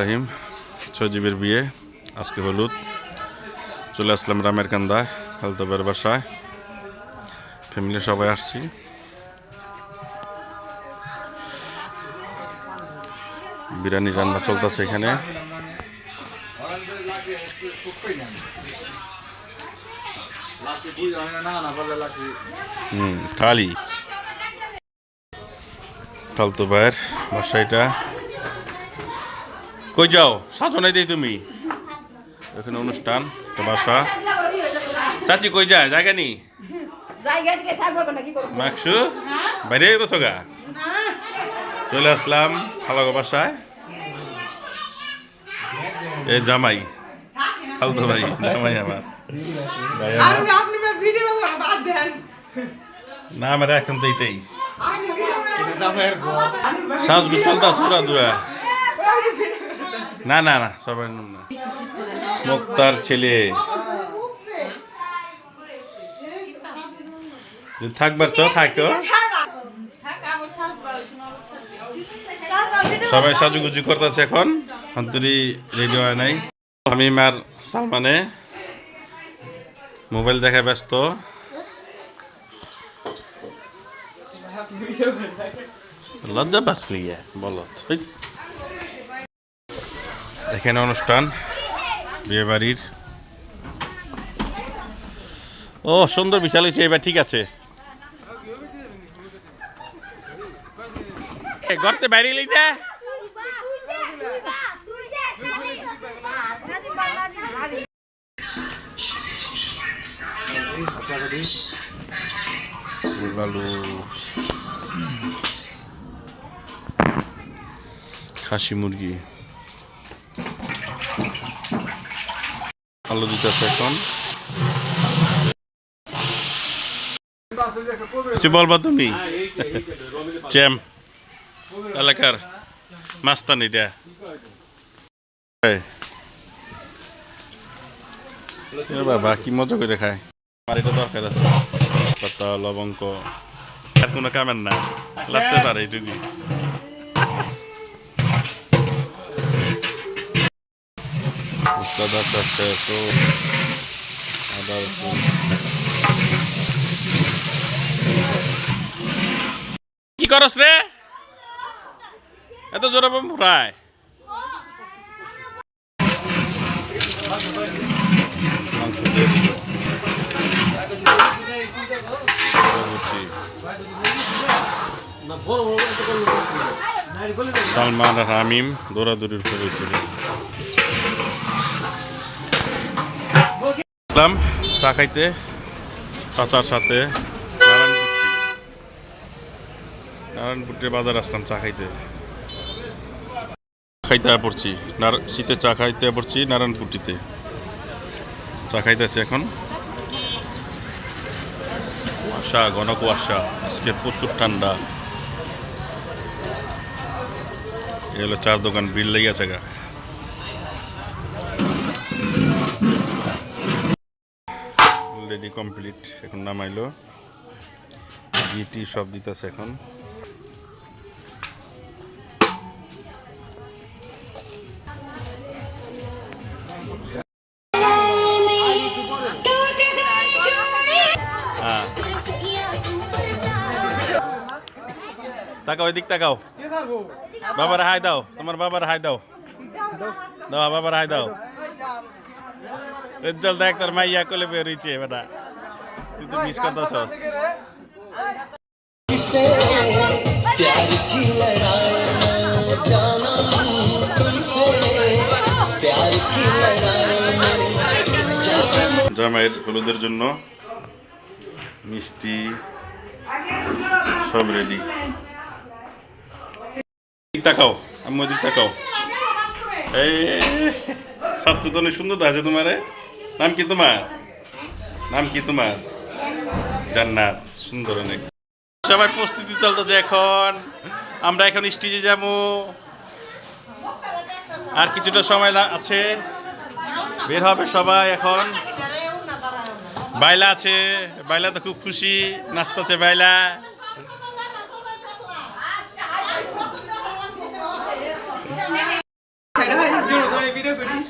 রাহিম সজীবের বিয়ে, আজকে হলুদ। চলে আসলাম রামের কান্দা হালতবের বাসায়। ফ্যামিলি সবাই আসছি। বিরিয়ানি রান্না চলতেছে এখানে। হুম খালি খালতো ভাইয়ের বাসা এটা। কই যাও? সাজনাই দেই তুমি। এখানে অনুষ্ঠান তো বাসা। চাচি কই যায়? জায়গা নি মাকসু বাইরে গেছো গা? চলে আসলাম খালাগো বাসায়। এ জামাই খালতো ভাই জামাই আমার। না আমার এখন তো ভিডিও সাজগুজ চলতে পুরা দূরা। না না না, সবাই নাম না। মুক্তার ছেলে। থাকবার চ, থাকো সবাই সাজুগুজু করতেছে এখন। অন্তরি রেডি হয় নাই। আমি আর সালমানে। মোবাইল দেখা ব্যস্ত। লজ্জা বাঁচলি বলো। এখানে অনুষ্ঠান, বিয়ে বাড়ির। ও, সুন্দর বিশাল হয়েছে, এবার ঠিক আছে। গর্তে এলি না? খাসি মুরগি। আলু দিতেছে এখন। কিছু বলবা তুমি? চ্যাম এলাকার মাস্তান। এ বাবা, কি মজা করে খায়। আমার এটা দরকার আছে। পাতা, লবঙ্গ। আর কোনো কামের না লাগতে পারে এটুকু উস্তাদ আছে তো আদা কি করস রে? এত জোরে বম ফুরায়। সালমান আর হামিম দৌড়াদৌড়ির উপরে আসলাম, চা খাইতে, চাচার সাথে নারায়ণপুরটি বাজার আসলাম চা খাইতে। খাইতে পড়ছি শীতে চা খাইতে পড়ছি নারায়ণপুরটিতে চা খাইতেছি এখন। কুয়াশা, ঘন কুয়াশা, আজকে প্রচুর ঠান্ডা। এ হলো চার দোকান বিল লেগে গা। অলরেডি কমপ্লিট এখন নামাইলো। জিটি সব দিতেছে এখন। হ্যাঁ। তাকাও, এদিক তাকাও। বাবার হাই দাও, তোমার বাবার হাই দাও। দাও, বাবার হাই দাও। উজ্জ্বল দেখ, তোর মাইয়া কোলে বেরিয়েছে বেটা। তুই তো মিস করতেছস। জামাইয়ের হলুদের জন্য মিষ্টি সব রেডি তাকাও আমি দিক তাকাও এই সাতচুতনে সুন্দর আছে তোমারে। নাম কি তোমার? নাম কি তোমার? জান্নাত। সুন্দর অনেক। সবাই প্রস্তুতি চলতেছে এখন। আমরা এখন স্টেজে যাব। আর কিছুটা সময় আছে। বের হবে সবাই এখন। বাইলা আছে। বাইলা তো খুব খুশি। নাচতেছে বাইলা। ছেড়ে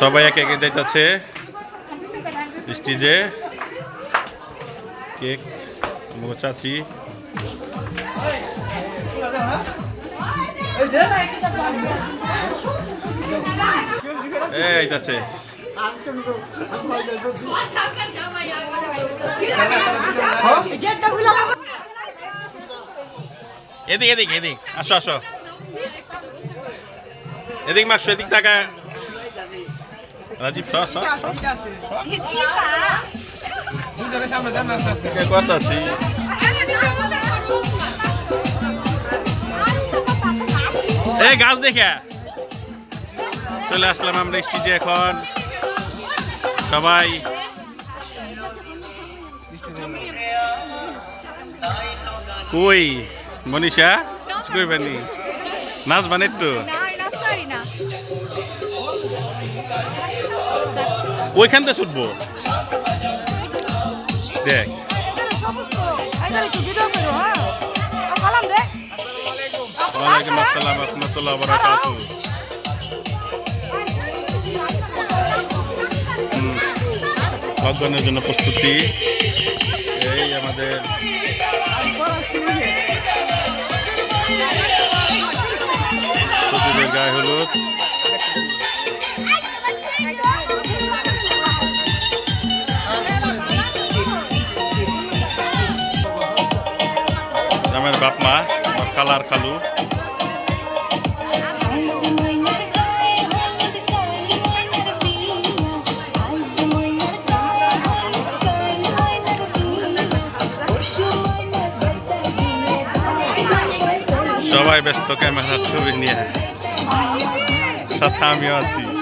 সবাই একে একে যাইতেছে। স্টেজে। কেক চাচি। এদিক এদিক এদিক। আসো আসো। এদিক মাকসো এদিক টাকা রাজীব সর সর। ঠিক আছে এই গাছ দেখে। চলে আসলাম আমরা স্টেজে এখন। সবাই। কই মনীষা? কইবেন নি? নাচবান একটু? ওইখান থেকে ছুটবো। দেখ। ওয়ালাইকুম আসসালাম রহমতুল্লাহ বারাকাতু। লকডাউনের জন্য প্রস্তুতি। এই আমাদের গায়ে হলুদ। বাপ মা আমার খালার খালু। সবাই ব্যস্ত ক্যামেরার ছবি নিয়ে। সাথে আমিও আছি।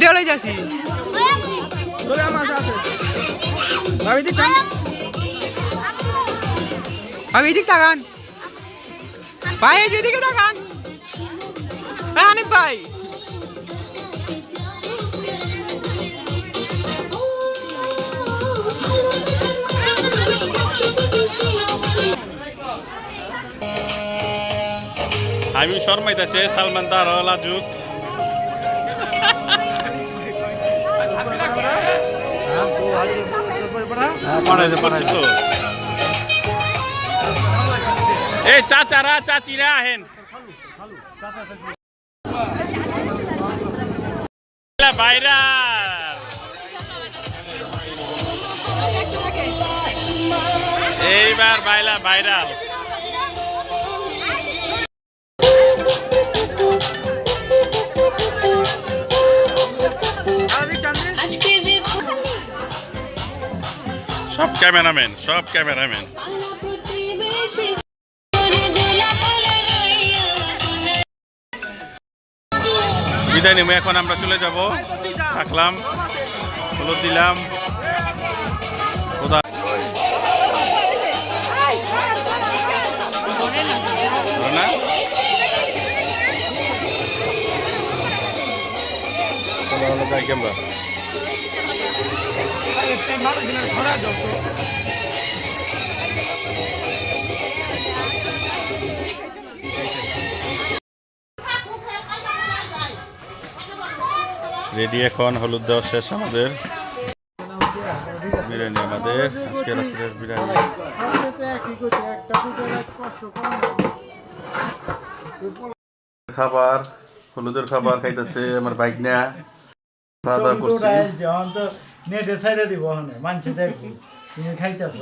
ভিডিও লই যাচ্ছি আমার সাথে ভাবি দিক তাকান। ভাবি দিক তাকান। ভাই, এই যেদিকে তাকান। হ্যাঁ অনেক ভাই। আমি শর্মাইতেছে সালমান লাজুক। করছি এই চাচারা চাচিরা আহেন। বাইরা এইবার বাইলা ভাইরাল। সব ক্যামেরাম্যান সব ক্যামেরাম্যান। বিদায় নেব এখন আমরা চলে যাব। থাকলাম হলুদ দিলাম। ধরো রেডি এখন, হলুদ দেওয়া শেষ আমাদের। বিরিয়ানি আমাদের, আজকে রাত্রের বিরিয়ানি। খাবার, হলুদের খাবার খাইতেছে আমার বাইক না খাওয়া যখন তো নেটে ছাইড়ে দিব মানুষে দেখব। তুমি খাইতেছ।